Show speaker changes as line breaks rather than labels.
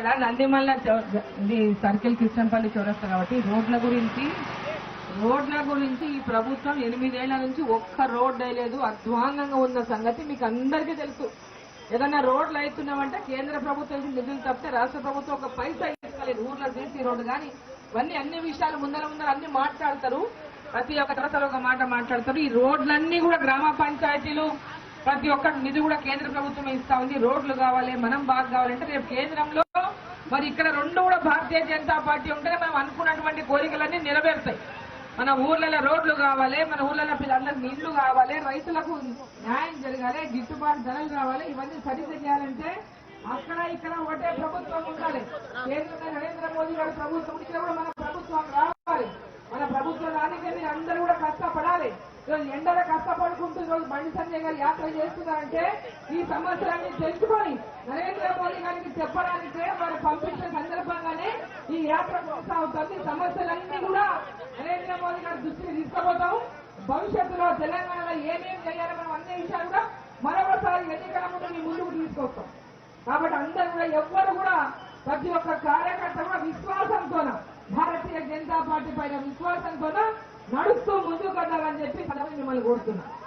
ఇక్కడ నందిమల్ల ఇది సర్కిల్ కృష్ణంపల్లి చౌరస్తా కాబట్టి రోడ్ల గురించి రోడ్ల గురించి ఈ ప్రభుత్వం ఎనిమిదేళ్ళ నుంచి ఒక్క రోడ్ అయ్యలేదు అధ్వాంగంగా ఉన్న సంగతి మీకు అందరికీ తెలుసు. ఏదన్నా రోడ్లు అవుతున్నామంటే కేంద్ర ప్రభుత్వం నిధులు తప్పితే రాష్ట్ర ప్రభుత్వం ఒక పైసా ఇవ్వలేదు. ఊర్లో సీసీ రోడ్డు కానీ ఇవన్నీ అన్ని విషయాలు ముందర ముందర అన్ని మాట్లాడతారు. ప్రతి ఒక్క తరతర ఒక మాట మాట్లాడతారు. ఈ రోడ్లన్నీ కూడా గ్రామ పంచాయతీలు ప్రతి ఒక్క నిధి కూడా కేంద్ర ప్రభుత్వం ఇస్తా ఉంది. రోడ్లు కావాలి మనం బాగా కావాలంటే రేపు కేంద్రంలో మరి ఇక్కడ రెండు కూడా భారతీయ జనతా పార్టీ ఉంటేనే మనం అనుకున్నటువంటి కోరికలన్నీ నెరవేరుతాయి. మన ఊర్లలో రోడ్లు కావాలి మన ఊర్లలో పిల్లలందరికీ ఇల్లు కావాలి రైతులకు న్యాయం జరగాలి గిట్టుబాటు ధరలు కావాలి ఇవన్నీ సరి చేయాలంటే అక్కడ ఇక్కడ ఒకటే ప్రభుత్వం ఉండాలి. కేంద్రంలో నరేంద్ర మోదీ గారి ప్రభుత్వం ఇక్కడ కూడా మన ప్రభుత్వం రావాలి. మన ప్రభుత్వం రానికే మీరు అందరూ కూడా కష్టపడాలి. ఈరోజు ఎండలో కష్టపడుకుంటూ ఈరోజు బండి సంజయ్ గారు యాత్ర చేస్తున్నారంటే ఈ సమస్యలన్నీ తెలుసుకొని నరేంద్ర మోదీ గారికి చెప్పడానికే యాత్ర కొనసాగుతుంది సమస్యలన్నీ కూడా నరేంద్ర మోదీ గారి దృష్టికి తీసుకుపోతాము. భవిష్యత్తులో తెలంగాణలో ఏమేమి చేయాలి మనం అన్ని విషయాలు కూడా మరొకసారి ఎన్నికల ముందు మీ ముందుకు తీసుకొస్తాం. కాబట్టి అందరూ కూడా ఎవ్వరు కూడా ప్రతి ఒక్క కార్యకర్త కూడా విశ్వాసంతోన భారతీయ జనతా పార్టీ పైన విశ్వాసంతోన నడుస్తూ ముందుకు వెళ్ళాలని చెప్పి మిమ్మల్ని కోరుతున్నాను.